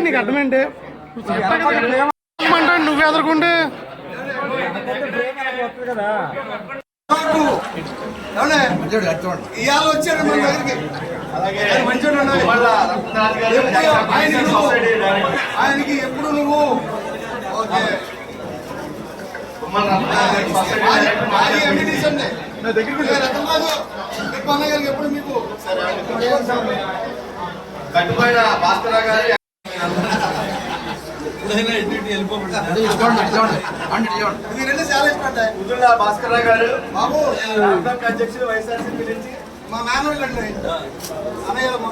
నీకు అర్థమేంటి ఏమంటాడు నువ్వు ఎదురుకుంటే. ఇవాళ వచ్చాడు మన దగ్గరికి ఆయనకి ఎప్పుడు నువ్వు? ఓకే మాది ఎంపీటీసీ అండి ఏ రకం కాదు ఎక్కువ అన్నయ్య గారికి ఎప్పుడు మీకు కట్టుబడిన భాస్కర గారి భాస్కర గారు బాబు బ్లాక్ అధ్యక్షులు వైఎస్ఆర్సీపీ నుంచి మా మేనోళ్ళు. అండి అన్నయ్య మా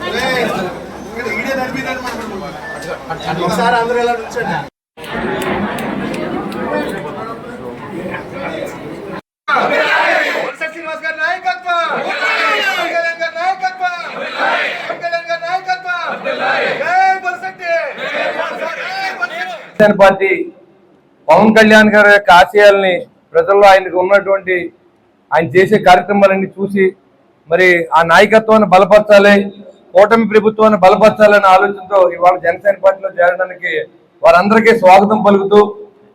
ఇక్కడ ఈడే ఒకసారి అందరూ ఎలా నుంచండి శ్రీనివాస్ గారి నాయకత్వం. నాయకత్వం. నాయకత్వం. పార్టీ పవన్ కళ్యాణ్ గారి యొక్క ఆశయాల్ని ప్రజల్లో ఆయనకు ఉన్నటువంటి ఆయన చేసే కార్యక్రమాలన్నీ చూసి మరి ఆ నాయకత్వాన్ని బలపరచాలి. కూటమి ప్రభుత్వాన్ని బలపరచాలనే ఆలోచనతో ఇవాళ జనసేన పార్టీలో చేరడానికి వారందరికీ స్వాగతం పలుకుతూ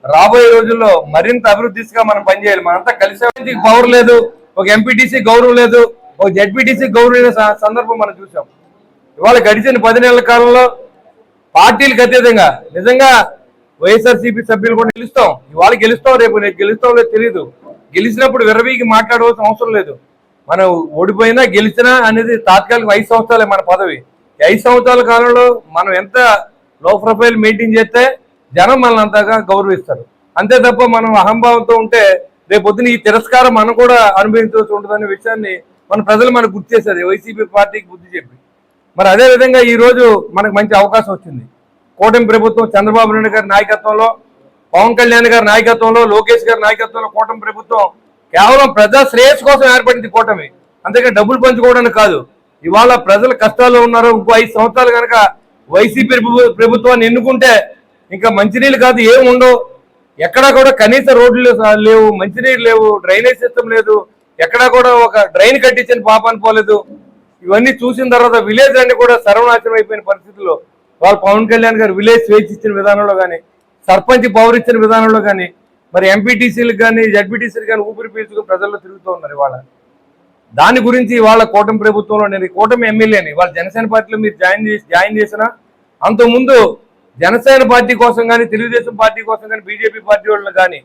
రాబోయే రోజుల్లో మరింత అభివృద్ధి దిశగా మనం పనిచేయాలి. మనంతా కలిసే పవర్ లేదు ఒక ఎంపీటీసీ గౌరవం లేదు ఒక జడ్పీటీసీ గౌరవం లేని సందర్భం మనం చూసాం ఇవాళ గడిచిన పది నెలల కాలంలో పార్టీలకు అతీతంగా నిజంగా వైఎస్ఆర్సీపీ సభ్యులు కూడా గెలుస్తాం ఇవాళ గెలుస్తాం రేపు నేను గెలుస్తాం లేదు తెలియదు గెలిచినప్పుడు విరవీకి మాట్లాడవలసిన అవసరం లేదు. మనం ఓడిపోయినా గెలిచినా అనేది తాత్కాలిక ఐదు సంవత్సరాలే మన పదవి. ఐదు సంవత్సరాల కాలంలో మనం ఎంత లో ప్రొఫైల్ మెయింటైన్ చేస్తే జనం మనల్ని అంతగా గౌరవిస్తారు. అంతే తప్ప మనం అహంభావంతో ఉంటే రేపు ఈ తిరస్కారం మనం కూడా అనుభవించవలసి ఉంటుందనే విషయాన్ని మన ప్రజలు మనకు గుర్తు చేశారు. వైసీపీ పార్టీకి బుద్ధి చెప్పి. మరి అదే విధంగా మనకు మంచి అవకాశం వచ్చింది. కూటమి ప్రభుత్వం చంద్రబాబు నాయుడు గారి నాయకత్వంలో పవన్ కళ్యాణ్ గారి నాయకత్వంలో లోకేష్ గారి నాయకత్వంలో కూటమి ప్రభుత్వం కేవలం ప్రజా శ్రేయస్సు కోసం ఏర్పడింది కూటమి. అంతేకాని డబ్బులు పంచుకోవడానికి కాదు. ఇవాళ ప్రజలు కష్టాల్లో ఉన్నారు ఇంకో ఐదు సంవత్సరాలు కనుక వైసీపీ ప్రభు- ప్రభుత్వాన్ని ఎన్నుకుంటే ఇంకా మంచినీళ్ళు కాదు ఏం ఉండవు. ఎక్కడా కూడా కనీస రోడ్లు లేవు మంచినీళ్ళు లేవు డ్రైనేజ్ సిస్టమ్ లేదు. ఎక్కడా కూడా ఒక డ్రైన్ కట్టించిన పాపాన్ని పోలేదు. ఇవన్నీ చూసిన తర్వాత విలేజ్ అన్ని కూడా సర్వనాశనం అయిపోయిన పరిస్థితుల్లో వాళ్ళు పవన్ కళ్యాణ్ గారు విలేజ్ స్వేచ్ఛ ఇచ్చిన విధానంలో కానీ సర్పంచ్ పవర్ ఇచ్చిన విధానంలో కానీ మరి ఎంపీటీసీలకు కానీ జడ్పీటీసీలు కానీ ఊపిరి పీల్చుకుని ప్రజల్లో తిరుగుతూ ఉన్నారు ఇవాళ. దాని గురించి వాళ్ళ కూటమి ప్రభుత్వంలో నేను కూటమి ఎమ్మెల్యేని వాళ్ళ జనసేన పార్టీలో మీరు జాయిన్ చేసి జాయిన్ చేసిన అంతకుముందు జనసేన పార్టీ కోసం కానీ తెలుగుదేశం పార్టీ కోసం కానీ బీజేపీ పార్టీ వాళ్ళని కానీ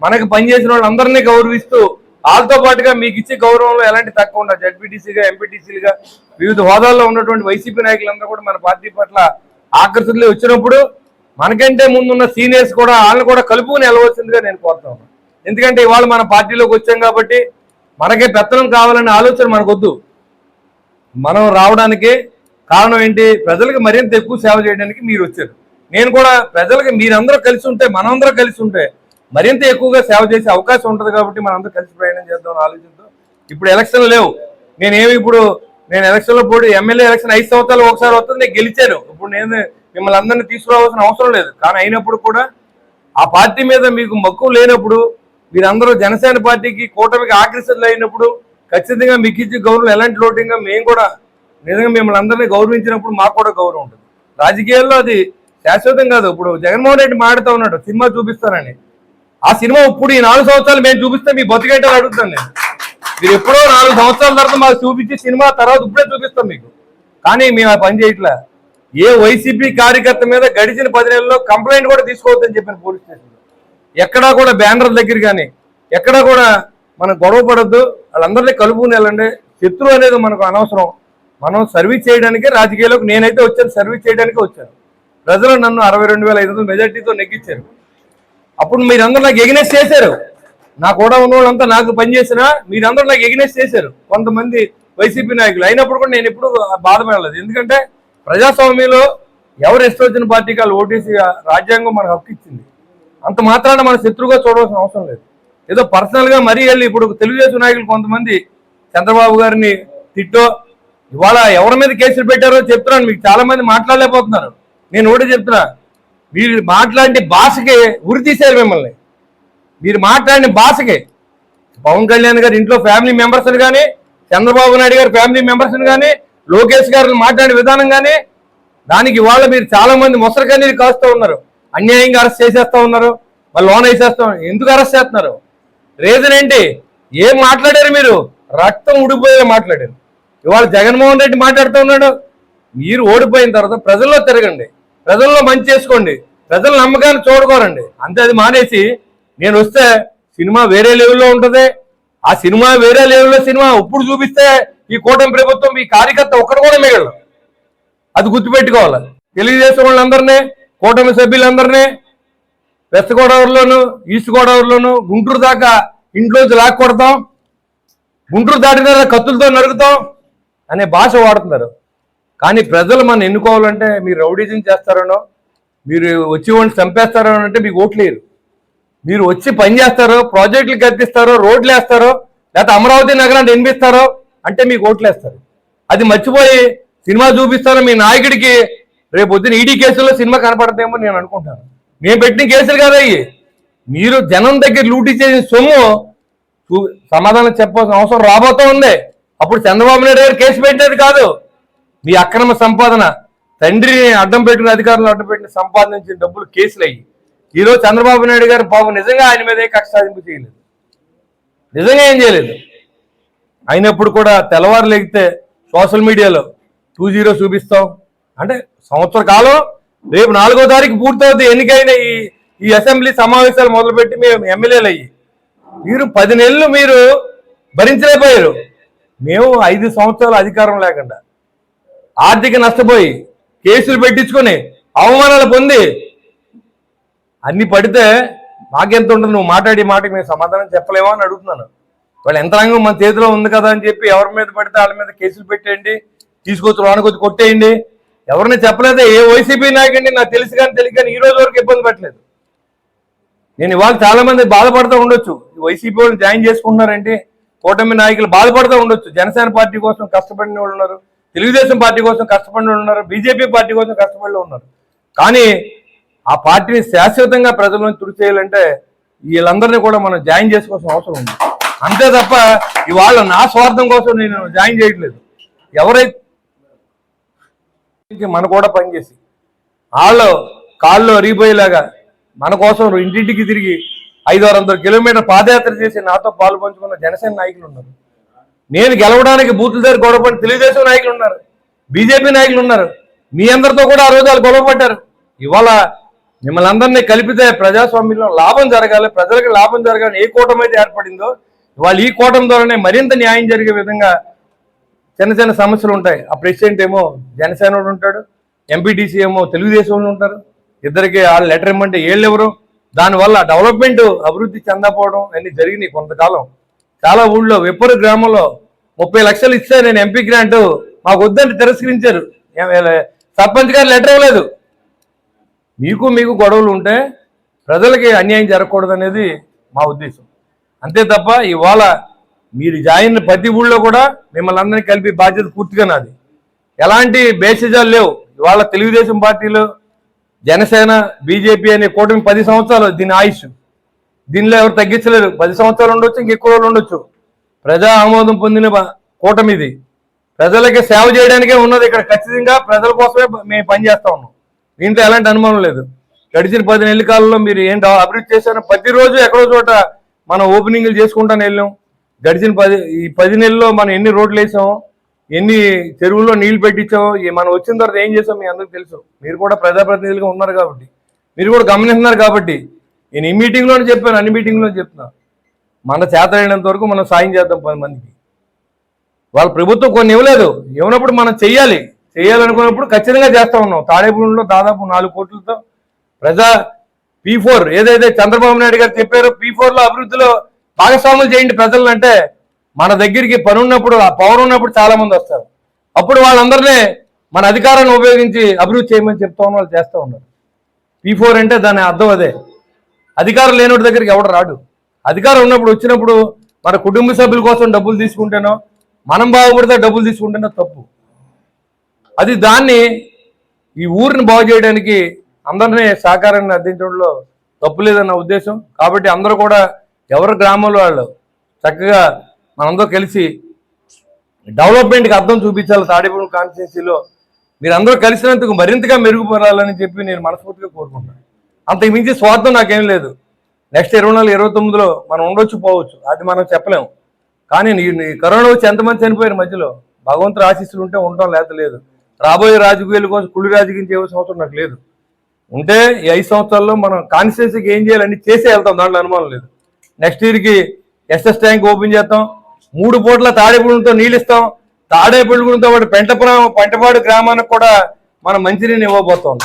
మనకి పనిచేసిన వాళ్ళందరినీ గౌరవిస్తూ వాళ్ళతో పాటుగా మీకు ఇచ్చే గౌరవంలో ఎలాంటి తక్కువ ఉండదు. జడ్పీటీసీగా ఎంపీటీసీలుగా వివిధ హోదాల్లో ఉన్నటువంటి వైసీపీ నాయకులందరూ కూడా మన పార్టీ పట్ల ఆకర్షితులు వచ్చినప్పుడు మనకంటే ముందున్న సీనియర్స్ కూడా వాళ్ళని కూడా కలుపుకుని వెళ్ళవలసిందిగా నేను కోరుతా ఎందుకంటే ఇవాళ మన పార్టీలోకి వచ్చాం కాబట్టి మనకే పెత్తనం కావాలనే ఆలోచన మనకొద్దు. మనం రావడానికి కారణం ఏంటి? ప్రజలకు మరింత ఎక్కువ సేవ చేయడానికి మీరు వచ్చారు. నేను కూడా ప్రజలకు మీరందరూ కలిసి ఉంటే మనందరూ కలిసి ఉంటే మరింత ఎక్కువగా సేవ చేసే అవకాశం ఉంటుంది కాబట్టి మనందరూ కలిసి ప్రయాణం చేద్దాం ఆలోచనతో ఇప్పుడు ఎలక్షన్ లేవు. నేనేమి ఇప్పుడు నేను ఎలక్షన్లో పోటీ ఎమ్మెల్యే ఎలక్షన్ ఐదు సంవత్సరాలు ఒకసారి వస్తుంది నేను గెలిచాను. ఇప్పుడు నేను మిమ్మల్ని అందరినీ తీసుకురావాల్సిన అవసరం లేదు. కానీ అయినప్పుడు కూడా ఆ పార్టీ మీద మీకు మక్కువ లేనప్పుడు మీరందరూ జనసేన పార్టీకి కూటమికి ఆకర్షితులు అయినప్పుడు ఖచ్చితంగా మీకు ఇచ్చే గౌరవం ఎలాంటి లోటింగ్గా మేము కూడా నిజంగా మిమ్మల్ని అందరినీ గౌరవించినప్పుడు మాకు కూడా గౌరవం ఉంటుంది. రాజకీయాల్లో అది శాశ్వతం కాదు. ఇప్పుడు జగన్మోహన్ రెడ్డి మాడుతూ ఉన్నాడు సినిమా చూపిస్తానని. ఆ సినిమా ఇప్పుడు ఈ నాలుగు సంవత్సరాలు మేము చూపిస్తే మీ బతికేంటో అడుగుతాను నేను. మీరు ఎప్పుడో నాలుగు సంవత్సరాల తర్వాత మాకు చూపించి సినిమా తర్వాత ఇప్పుడే చూపిస్తాం మీకు. కానీ మేము ఆ పని చేయట్లే. ఏ వైసీపీ కార్యకర్త మీద గడిచిన పది నెలల్లో కంప్లైంట్ కూడా తీసుకోవద్దని చెప్పిన పోలీస్ స్టేషన్లో ఎక్కడా కూడా బ్యానర్ దగ్గర కానీ ఎక్కడా కూడా మనం గొడవ పడద్దు. వాళ్ళందరినీ కలుపుకుని వెళ్ళండి. శత్రువు అనేది మనకు అనవసరం. మనం సర్వీస్ చేయడానికి రాజకీయాలకు నేనైతే వచ్చాను సర్వీస్ చేయడానికి వచ్చాను. ప్రజలు నన్ను అరవై రెండు వేల ఐదు వందల మెజార్టీతో నెగ్గించారు. అప్పుడు మీరందరూ నాకు ఎగ్నెస్ చేశారు. నా కూడా ఉన్న వాళ్ళంతా నాకు పనిచేసినా మీరందరూ నాకు ఎగ్నెస్ చేశారు. కొంతమంది వైసీపీ నాయకులు. అయినప్పుడు కూడా నేను ఎప్పుడు బాధపడలేదు. ఎందుకంటే ప్రజాస్వామ్యంలో ఎవరు ఇష్టం పార్టీకి వాళ్ళు రాజ్యాంగం మనకు హక్కు ఇచ్చింది. అంత మాత్రాన మన శత్రువుగా చూడవలసిన అవసరం లేదు. ఏదో పర్సనల్గా మరీ వెళ్ళి ఇప్పుడు తెలుగుదేశం నాయకులు కొంతమంది చంద్రబాబు గారిని తిట్టో ఇవాళ ఎవరి మీద కేసులు పెట్టారో చెప్తున్నాను మీకు చాలా మంది మాట్లాడలేకపోతున్నారు. నేను ఒకటి చెప్తున్నా మీరు మాట్లాడే భాషకి ఉరి తీశారు మిమ్మల్ని. మీరు మాట్లాడిన భాషకి పవన్ కళ్యాణ్ గారి ఇంట్లో ఫ్యామిలీ మెంబర్స్ని కానీ చంద్రబాబు నాయుడు గారి ఫ్యామిలీ మెంబర్స్ని కానీ లోకేష్ గారు మాట్లాడే విధానం కానీ దానికి వాళ్ళు మీరు చాలా మంది మొసరు కన్నీరు కాస్తూ ఉన్నారు. అన్యాయంగా అరెస్ట్ చేసేస్తా ఉన్నారు. వాళ్ళు లోన్ వేసేస్తా ఎందుకు అరెస్ట్ చేస్తున్నారు? రీజన్ ఏంటి? ఏం మాట్లాడారు మీరు? రక్తం ఉడిపోయేలా మాట్లాడారు. ఇవాళ జగన్మోహన్ రెడ్డి మాట్లాడుతూ ఉన్నాడు. మీరు ఓడిపోయిన తర్వాత ప్రజల్లో తిరగండి. ప్రజల్లో మంచి చేసుకోండి. ప్రజల నమ్మకాన్ని చూడకోరండి. అంతే అది మానేసి నేను వస్తే సినిమా వేరే లెవెల్లో ఉంటుంది. ఆ సినిమా వేరే లెవెల్లో సినిమా ఇప్పుడు చూపిస్తే ఈ కూటమి ప్రభుత్వం ఈ కార్యకర్త ఒక్కడు కూడా మిగలదు అది గుర్తుపెట్టుకోవాలి. తెలుగుదేశం వాళ్ళందరినీ కూటమి సభ్యులందరినీ వెస్ట్ గోదావరిలోను ఈస్ట్ గోదావరిలోను గుంటూరు దాకా ఇంట్లోంచి లాక్కొడతాం గుంటూరు దాటిన కత్తులతో నరుగుతాం అనే భాష వాడుతున్నారు. కానీ ప్రజలు మనం ఎన్నుకోవాలంటే మీరు రౌడీజం చేస్తారనో మీరు వచ్చి వాళ్ళని చంపేస్తారో అంటే మీకు ఓట్లేరు మీరు వచ్చి పని చేస్తారో ప్రాజెక్టులు కట్టిస్తారో రోడ్లు వేస్తారో లేకపోతే అమరావతి నగరాన్ని ఎన్పిస్తారో అంటే మీకు ఓట్లు వేస్తారు అది మర్చిపోయి సినిమా చూపిస్తారో మీ నాయకుడికి రేపు పొద్దున ఈడీ కేసుల్లో సినిమా కనపడతాయేమో నేను అనుకుంటాను. మేము పెట్టిన కేసులు కదా అయ్యి మీరు జనం దగ్గర లూటీ చేసిన సొమ్ము చూ- సమాధానం చెప్పాల్సిన అవసరం రాబోతా ఉంది. అప్పుడు చంద్రబాబు నాయుడు గారు కేసు పెట్టేది కాదు. మీ అక్రమ సంపాదన తండ్రిని అడ్డం పెట్టిన అధికారులను అడ్డం పెట్టిన సంపాదించిన డబ్బులు కేసులు అయ్యి ఈరోజు చంద్రబాబు నాయుడు గారు బాబు నిజంగా ఆయన మీద ఏ కక్ష సాధింపు చేయలేదు. నిజంగా ఏం చేయలేదు. అయినప్పుడు కూడా తెల్లవారు లేగితే సోషల్ మీడియాలో టూ జీరో చూపిస్తాం. అంటే సంవత్సర కాలం రేపు నాలుగో తారీఖు పూర్తవుతుంది ఎన్నికైన ఈ ఈ అసెంబ్లీ సమావేశాలు మొదలుపెట్టి మేము ఎమ్మెల్యేలు అయ్యి. మీరు పది నెలలు మీరు భరించలేకపోయారు. మేము ఐదు సంవత్సరాలు అధికారం లేకుండా ఆర్థిక నష్టపోయి కేసులు పెట్టించుకొని అవమానాలు పొంది అన్ని పడితే మాకెంత ఉంటుంది? నువ్వు మాట్లాడి మాటకి మేము సమాధానం చెప్పలేమో అని అడుగుతున్నాను. వాళ్ళ యంత్రాంగం మన చేతిలో ఉంది కదా అని చెప్పి ఎవరి మీద పడితే వాళ్ళ మీద కేసులు పెట్టేయండి తీసుకొచ్చి రానుకొచ్చి కొట్టేయండి. ఎవరిని చెప్పలేదే ఏ వైసీపీ నాయకండి నాకు తెలుసు కానీ తెలియదు కానీ ఈ రోజు వరకు ఇబ్బంది పెట్టలేదు నేను ఇవాళ చాలా మంది బాధపడుతూ ఉండొచ్చు. వైసీపీ వాళ్ళు జాయిన్ చేసుకుంటున్నారండి కూటమి నాయకులు బాధపడుతూ ఉండొచ్చు. జనసేన పార్టీ కోసం కష్టపడిన వాళ్ళు ఉన్నారు. తెలుగుదేశం పార్టీ కోసం కష్టపడిన వాళ్ళు ఉన్నారు. బీజేపీ పార్టీ కోసం కష్టపడిన ఉన్నారు. కానీ ఆ పార్టీని శాశ్వతంగా ప్రజలను తుడి చేయాలంటే వీళ్ళందరినీ కూడా మనం జాయిన్ చేసుకోవాల్సిన అవసరం ఉంది. అంతే తప్ప ఇవాళ నా స్వార్థం కోసం నేను జాయిన్ చేయట్లేదు. ఎవరైతే మన కూడా పనిచేసి వాళ్ళు కాళ్ళు అరిగిపోయేలాగా మన కోసం ఇంటింటికి తిరిగి ఐదు ఆరు వందల కిలోమీటర్ పాదయాత్ర చేసి నాతో పాలు పంచుకున్న జనసేన నాయకులు ఉన్నారు. నేను గెలవడానికి బూతుల దగ్గర గొడవపడి తెలుగుదేశం నాయకులు ఉన్నారు. బీజేపీ నాయకులు ఉన్నారు. మీ అందరితో కూడా ఆ రోజు వాళ్ళు గొడవపడ్డారు ఇవాళ మిమ్మల్ని అందరినీ కలిపితే ప్రజాస్వామ్యంలో లాభం జరగాలి ప్రజలకు లాభం జరగాలని ఏ కూటమి అయితే ఏర్పడిందో ఇవాళ ఈ కూటమి ద్వారానే మరింత న్యాయం జరిగే విధంగా చిన్న చిన్న సమస్యలు ఉంటాయి. ఆ ప్రెసిడెంట్ ఏమో జనసేన వాడు ఉంటాడు ఎంపీటీసీ ఏమో తెలుగుదేశం వాళ్ళు ఉంటారు. ఇద్దరికి వాళ్ళు లెటర్ ఇమ్మంటే వీళ్ళు ఎవరు దానివల్ల డెవలప్మెంట్ అభివృద్ధి చెందకపోవడం అన్ని జరిగినాయి కొంతకాలం. చాలా ఊళ్ళో వెప్పరు గ్రామంలో ముప్పై లక్షలు ఇస్తే నేను ఎంపీ గ్రాంట్ మాకు వద్దంటే తిరస్కరించారు. సర్పంచ్ గారు లెటర్ ఇవ్వలేదు. మీకు మీకు గొడవలు ఉంటే ప్రజలకి అన్యాయం జరగకూడదు అనేది మా ఉద్దేశం. అంతే తప్ప ఇవాళ మీరు జాయిన్ ప్రతి ఊళ్ళో కూడా మిమ్మల్ని అందరినీ కలిపి బాధ్యత పూర్తిగా నాది. ఎలాంటి బేసిజాలు లేవు. ఇవాళ తెలుగుదేశం పార్టీలో జనసేన బీజేపీ అనే కూటమి పది సంవత్సరాలు దీని ఆయుష్. దీనిలో ఎవరు తగ్గించలేరు. పది సంవత్సరాలు ఉండొచ్చు ఇంకెక్కువ రోజులు ఉండొచ్చు. ప్రజా ఆమోదం పొందిన కూటమి ఇది. ప్రజలకి సేవ చేయడానికే ఉన్నది ఇక్కడ ఖచ్చితంగా ప్రజల కోసమే మేము పనిచేస్తా ఉన్నాం. దీంట్లో ఎలాంటి అనుమానం లేదు. గడిచిన పది నెలల కాలంలో మీరు ఏం అభివృద్ధి చేశారో ప్రతిరోజు ఎక్కడో చోట మనం ఓపెనింగ్లు చేసుకుంటానే వెళ్ళాం. గడిచిన పది ఈ పది నెలల్లో మనం ఎన్ని రోడ్లు వేసాం ఎన్ని చెరువుల్లో నీళ్ళు పెట్టించాం మనం వచ్చిన తర్వాత ఏం చేసాం మీ అందరికి తెలుసు. మీరు కూడా ప్రజాప్రతినిధులుగా ఉన్నారు కాబట్టి. మీరు కూడా గమనిస్తున్నారు కాబట్టి. నేను ఈ మీటింగ్లోనే చెప్పాను అన్ని మీటింగ్లో చెప్తున్నా. మన చేత అయినంత వరకు మనం సాయం చేద్దాం పది మందికి. వాళ్ళ ప్రభుత్వం కొన్ని ఇవ్వలేదు. ఇవ్వనప్పుడు మనం చెయ్యాలి. చేయాలనుకున్నప్పుడు ఖచ్చితంగా చేస్తా ఉన్నాం. తాడేపూడిలో దాదాపు నాలుగు కోట్లతో ప్రజా పీ ఫోర్ ఏదైతే చంద్రబాబు నాయుడు గారు చెప్పారో పీ లో అభివృద్ధిలో భాగస్వాములు చేయండి ప్రజలను అంటే మన దగ్గరికి పని ఉన్నప్పుడు ఆ పవర్ ఉన్నప్పుడు చాలా మంది వస్తారు. అప్పుడు వాళ్ళందరినీ మన అధికారాన్ని ఉపయోగించి అభివృద్ధి చేయమని చెప్తా ఉన్న వాళ్ళు చేస్తూ ఉన్నారు. పీ ఫోర్ అంటే దాని అర్థం అదే. అధికారం లేనోడి దగ్గరికి ఎవడు రాడు. అధికారం ఉన్నప్పుడు వచ్చినప్పుడు మన కుటుంబ సభ్యుల కోసం డబ్బులు తీసుకుంటేనో మనం బాగుపడితే డబ్బులు తీసుకుంటేనో తప్పు. అది దాన్ని ఈ ఊరిని బాగు చేయడానికి అందరినీ సహకారాన్ని అందించడంలో తప్పు లేదన్న ఉద్దేశం. కాబట్టి అందరూ కూడా ఎవరి గ్రామంలో వాళ్ళు చక్కగా మనందరూ కలిసి డెవలప్మెంట్కి అర్థం చూపించాలి. తాడేపూడి కాన్స్టిట్యున్సీలో మీరు అందరూ కలిసినందుకు మరింతగా మెరుగుపడాలని చెప్పి నేను మనస్ఫూర్తిగా కోరుకుంటున్నాను. అంతకు మించి స్వార్థం నాకేం లేదు. నెక్స్ట్ ఇరవై నాలుగు ఇరవై తొమ్మిదిలో మనం ఉండొచ్చు పోవచ్చు. అది మనం చెప్పలేము. కానీ నీ కరోనా వచ్చి ఎంతమంది చనిపోయారు మధ్యలో? భగవంతుడు ఆశీస్సులు ఉంటే ఉండటం లేదు రాబోయే రాజకీయాల కోసం కుళ్ళు రాజకీయం చేయవలసిన అవసరం నాకు లేదు. ఉంటే ఈ ఐదు సంవత్సరాల్లో మనం కాన్స్టిట్యూన్సీకి ఏం చేయాలని చేసే వెళ్తాం. దాంట్లో అనుమానం లేదు. నెక్స్ట్ ఇయర్కి ఎస్ఎస్ ట్యాంక్ ఓపెన్ చేస్తాం. మూడు పూట్ల తాడేపూడితో నీళ్ళు ఇస్తాం. తాడేపూడితో పాటు పెంటపురం పెంటపాడు గ్రామానికి కూడా మనం మంచినీళ్ళు ఇవ్వబోతాం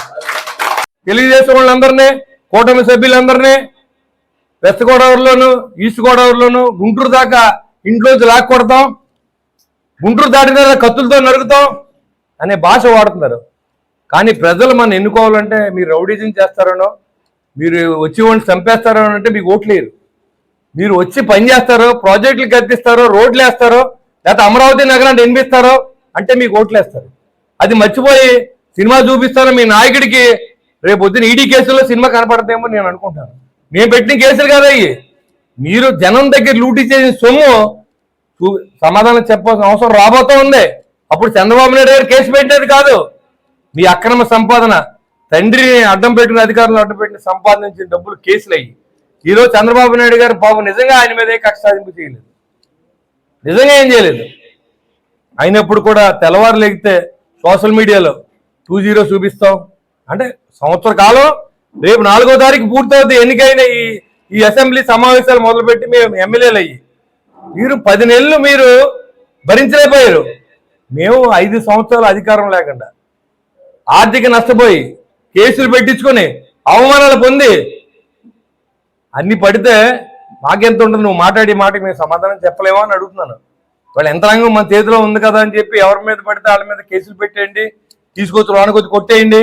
తెలుగుదేశం వాళ్ళందరినీ కూటమి సభ్యులందరినీ వెస్ట్ గోదావరిలోను ఈస్ట్ గోదావరిలోను గుంటూరు దాకా ఇంట్లోంచి లాక్కొడతాం. గుంటూరు దాటిన కత్తులతో నరుకుతాం అనే భాష వాడుతున్నారు. కానీ ప్రజలు మనం ఎన్నుకోవాలంటే మీరు రౌడీజం చేస్తారనో మీరు వచ్చి వాడిని చంపేస్తారో అంటే మీకు ఓట్లేరు మీరు వచ్చి పని చేస్తారో ప్రాజెక్టులు కట్టిస్తారో రోడ్లు వేస్తారో లేకపోతే అమరావతి నగరాన్ని ఎనిపిస్తారో అంటే మీకు ఓట్లు వేస్తారు. అది మర్చిపోయి సినిమా చూపిస్తారో మీ నాయకుడికి రేపు పొద్దున ఈడీ కేసులో సినిమా కనపడతామో నేను అనుకుంటాను. మేము పెట్టిన కేసులు కదా ఇవి మీరు జనం దగ్గర లూటీ చేసిన సొమ్ము చూ- సమాధానం చెప్పాల్సిన అవసరం రాబోతా ఉంది. అప్పుడు చంద్రబాబు నాయుడు గారు కేసు పెట్టేది కాదు. మీ అక్రమ సంపాదన. తండ్రిని అడ్డం పెట్టిన అధికారులు అడ్డం పెట్టిన సంపాదించిన డబ్బులు కేసులు అయ్యి ఈరోజు చంద్రబాబు నాయుడు గారు బాబు నిజంగా ఆయన మీద కక్ష సాధింపు చేయలేదు. నిజంగా ఏం చేయలేదు. అయినప్పుడు కూడా తెల్లవారు లేగితే సోషల్ మీడియాలో టూ జీరో చూపిస్తాం. అంటే సంవత్సర కాలం రేపు నాలుగో తారీఖు పూర్తవుతుంది ఎన్నికైన ఈ ఈ అసెంబ్లీ సమావేశాలు మొదలుపెట్టి మేము ఎమ్మెల్యేలు అయ్యి మీరు పది నెలలు మీరు భరించలేకపోయారు. మేము ఐదు సంవత్సరాలు అధికారం లేకుండా ఆర్థిక నష్టపోయి కేసులు పెట్టించుకొని అవమానాలు పొంది అన్ని పడితే మాకెంత ఉంటుంది? నువ్వు మాట్లాడి మాటకి మేము సమాధానం చెప్పలేమో అని అడుగుతున్నాను. వాళ్ళ యంత్రాంగం మన చేతిలో ఉంది కదా అని చెప్పి ఎవరి మీద పడితే వాళ్ళ మీద కేసులు పెట్టేయండి తీసుకొచ్చి లోనకొచ్చి కొట్టేయండి.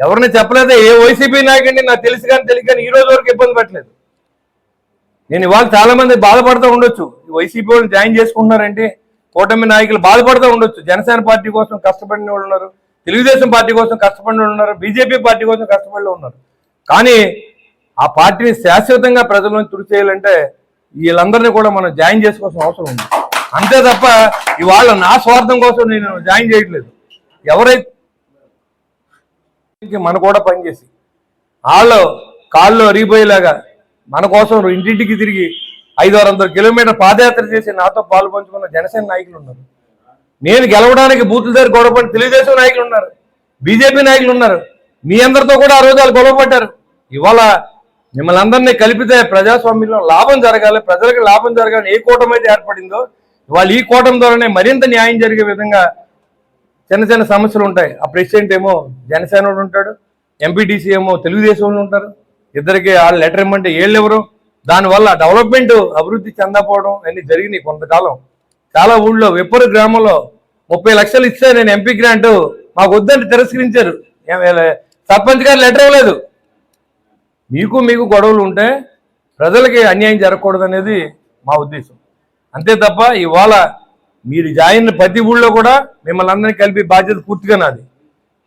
ఎవరిని చెప్పలేదే? ఏ వైసీపీ నాయకుడిని నాకు తెలుసు కానీ తెలియదు కానీ ఈ రోజు వరకు ఇబ్బంది పెట్టలేదు. నేను ఇవాళ చాలా మంది బాధపడుతూ ఉండొచ్చు. వైసీపీ వాళ్ళు జాయిన్ చేసుకుంటున్నారంటే కూటమి నాయకులు బాధపడుతూ ఉండొచ్చు. జనసేన పార్టీ కోసం కష్టపడిన వాళ్ళు ఉన్నారు. తెలుగుదేశం పార్టీ కోసం కష్టపడి ఉన్నారు బీజేపీ పార్టీ కోసం కష్టపడి ఉన్నారు. కానీ ఆ పార్టీని శాశ్వతంగా ప్రజలను తుడి చేయాలంటే వీళ్ళందరినీ కూడా మనం జాయిన్ చేసుకోవాల్సిన అవసరం ఉంది. అంతే తప్ప ఇవాళ నా స్వార్థం కోసం నేను జాయిన్ చేయట్లేదు. ఎవరైతే మన కూడా పనిచేసి వాళ్ళు కాళ్ళు అరిగిపోయేలాగా మన కోసం ఇంటింటికి తిరిగి ఐదు ఆరు వందల కిలోమీటర్ పాదయాత్ర చేసి నాతో పాలు పంచుకున్న జనసేన నాయకులు ఉన్నారు. నేను గెలవడానికి బూతుల దగ్గర గొడవపడి తెలుగుదేశం నాయకులు ఉన్నారు బీజేపీ నాయకులు ఉన్నారు. మీ అందరితో కూడా ఆ రోజు వాళ్ళు గొడవపడ్డారు ఇవాళ మిమ్మల్ని అందరినీ కలిపితే ప్రజాస్వామ్యంలో లాభం జరగాలి ప్రజలకు లాభం జరగాలని ఏ కూటమి అయితే ఏర్పడిందో ఇవాళ ఈ కూటమి ద్వారానే మరింత న్యాయం జరిగే విధంగా చిన్న చిన్న సమస్యలు ఉంటాయి. ఆ ప్రెసిడెంట్ ఏమో జనసేన ఉంటాడు ఎంపీటీసీ ఏమో తెలుగుదేశం వాళ్ళు ఉంటారు. ఇద్దరికి వాళ్ళు లెటర్ ఇమ్మంటే ఏళ్ళు ఎవరు దానివల్ల డెవలప్మెంట్ అభివృద్ధి చెందకపోవడం అన్నీ జరిగినాయి కొంతకాలం. చాలా ఊళ్ళో విప్పరు గ్రామంలో ముప్పై లక్షలు ఇస్తే నేను ఎంపీ గ్రాంట్. మాకు వద్దంటే తిరస్కరించారు. సర్పంచ్ గారు లెటర్ ఇవ్వలేదు. మీకు మీకు గొడవలు ఉంటే ప్రజలకి అన్యాయం జరగకూడదు అనేది మా ఉద్దేశం. అంతే తప్ప ఇవాళ మీరు జాయిన్ ప్రతి ఊళ్ళో కూడా మిమ్మల్ని అందరినీ కలిపి బాధ్యత పూర్తిగా నాది.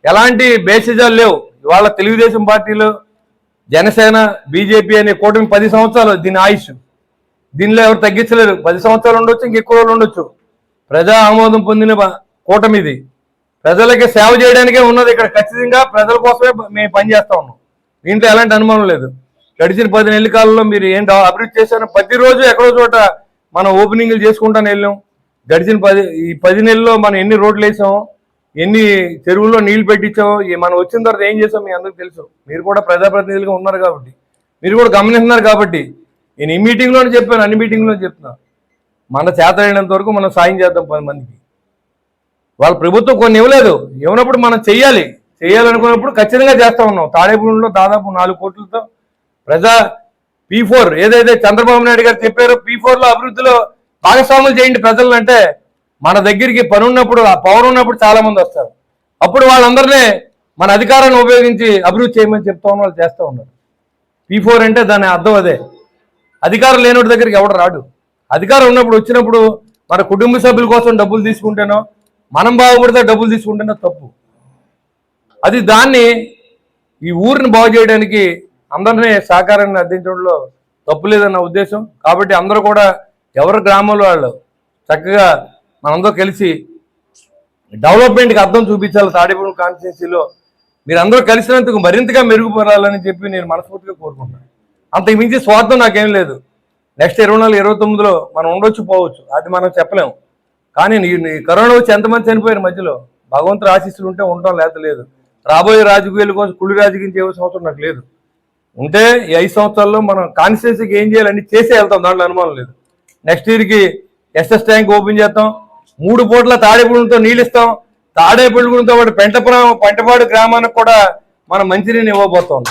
ఎలాంటి బేసిజాలు లేవు. ఇవాళ తెలుగుదేశం పార్టీలో జనసేన బీజేపీ అనే కూటమి పది సంవత్సరాలు దీని ఆయుష్. దీనిలో ఎవరు తగ్గించలేరు. పది సంవత్సరాలు ఉండొచ్చు ఇంకెక్కువ రోజులు ఉండొచ్చు. ప్రజా ఆమోదం పొందిన కూటమి ఇది ప్రజలకి సేవ చేయడానికే ఉన్నది ఇక్కడ ఖచ్చితంగా ప్రజల కోసమే మేము పనిచేస్తా ఉన్నాం. దీంట్లో ఎలాంటి అనుమానం లేదు. గడిచిన పది నెలల కాలంలో మీరు ఏంటి అభివృద్ధి చేశారో ప్రతిరోజు ఎక్కడో చోట మనం ఓపెనింగ్లు చేసుకుంటానే వెళ్ళాం. గడిచిన పది ఈ పది నెలల్లో మనం ఎన్ని రోడ్లు వేసాము ఎన్ని చెరువుల్లో నీళ్ళు పెట్టించాం మనం వచ్చిన తర్వాత ఏం చేసాం మీ అందరికి తెలుసు. మీరు కూడా ప్రజాప్రతినిధులుగా ఉన్నారు కాబట్టి. మీరు కూడా గమనిస్తున్నారు కాబట్టి. నేను ఈ మీటింగ్లోనే చెప్పాను అన్ని మీటింగ్లో చెప్తున్నాను మన చేత అయినంత వరకు మనం సాయం చేద్దాం పది మందికి. వాళ్ళ ప్రభుత్వం కొన్ని ఇవ్వలేదు. ఇవ్వనప్పుడు మనం చెయ్యాలి. చేయాలనుకున్నప్పుడు ఖచ్చితంగా చేస్తా ఉన్నాం. తాడేపూడిలో దాదాపు నాలుగు కోట్లతో ప్రజా పీ ఫోర్ ఏదైతే చంద్రబాబు నాయుడు గారు చెప్పారో పీ ఫోర్లో అభివృద్ధిలో భాగస్వాములు చేయండి ప్రజలను అంటే మన దగ్గరికి పని ఉన్నప్పుడు ఆ పవర్ ఉన్నప్పుడు చాలా మంది వస్తారు. అప్పుడు వాళ్ళందరినీ మన అధికారాన్ని ఉపయోగించి అభివృద్ధి చేయమని చెప్తా ఉన్న వాళ్ళు చేస్తూ ఉన్నారు. పీ ఫోర్ అంటే దాని అర్థం అదే. అధికారం లేనోడి దగ్గరికి ఎవడు రాడు. అధికారం ఉన్నప్పుడు వచ్చినప్పుడు మన కుటుంబ సభ్యుల కోసం డబ్బులు తీసుకుంటేనో మనం బాగుపడితే డబ్బులు తీసుకుంటేనో తప్పు. అది దాన్ని ఈ ఊరిని బాగు చేయడానికి అందరినీ సహకారాన్ని అందించడంలో తప్పు లేదన్న ఉద్దేశం. కాబట్టి అందరూ కూడా ఎవరి గ్రామంలో వాళ్ళు చక్కగా మనందరూ కలిసి డెవలప్మెంట్కి అర్థం చూపించాలి. తాడేపల్లి కాన్స్టిట్యున్సీలో మీరందరూ కలిసినందుకు మరింతగా మెరుగుపడాలని చెప్పి నేను మనస్ఫూర్తిగా కోరుకుంటున్నాను. అంతకు మించి స్వార్థం నాకేం లేదు. నెక్స్ట్ ఇరవై నాలుగు ఇరవై తొమ్మిదిలో మనం ఉండొచ్చు పోవచ్చు. అది మనం చెప్పలేము. కానీ నీ కరోనా వచ్చి ఎంతమంది చనిపోయారు మధ్యలో? భగవంతుడు ఆశీస్సులు ఉంటే ఉండటం లేత లేదు. రాబోయే రాజకీయాల కోసం కుళ్ళు రాజకీయం చేయవలసిన అవసరం నాకు లేదు. ఉంటే ఈ ఐదు సంవత్సరాల్లో మనం కాన్స్టిట్యున్సీకి ఏం చేయాలని చేసే వెళ్తాం దాంట్లో అనుమానం లేదు. నెక్స్ట్ ఇయర్కి ఎస్ఎస్ ట్యాంక్ ఓపెన్ చేస్తాం. మూడు పూట్ల తాడేపూడితో నీళ్ళు ఇస్తాం. తాడేపూడితో పాటు పెంటపురం పెంటపాడు గ్రామానికి కూడా మనం మంచినీళ్ళు ఇవ్వబోతాం